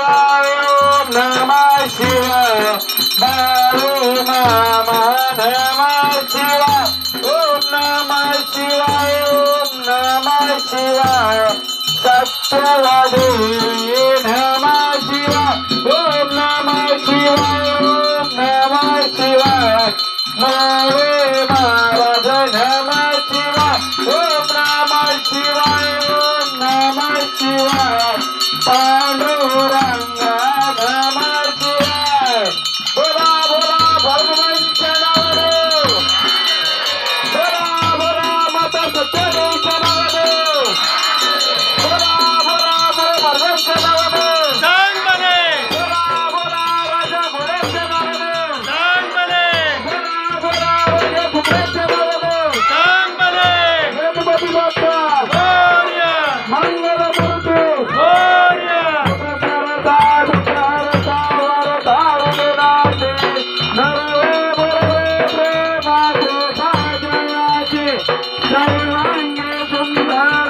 शिवाय ओम नमः शिवाय बाळू मामा नमः शिवाय ओम नमः शिवाय ओम नमः शिवाय सत्यवादी love.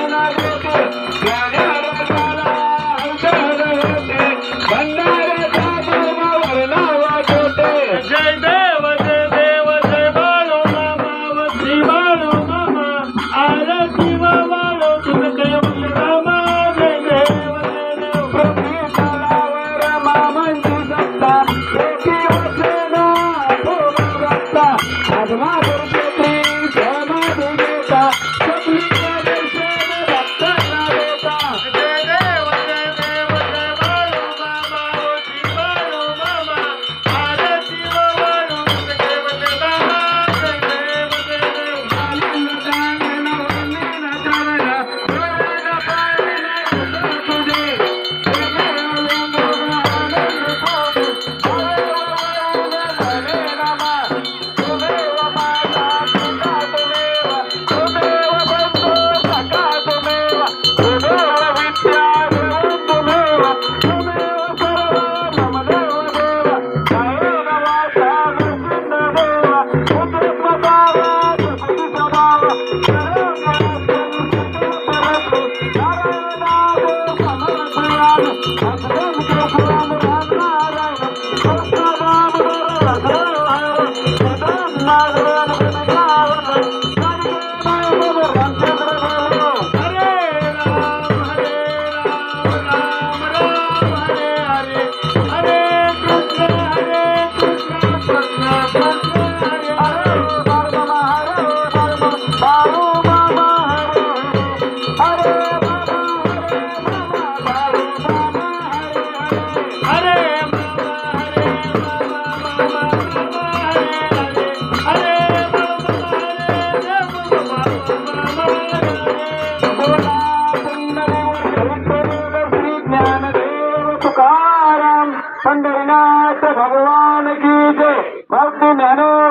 भगवान की जय। भक्ति मैंने।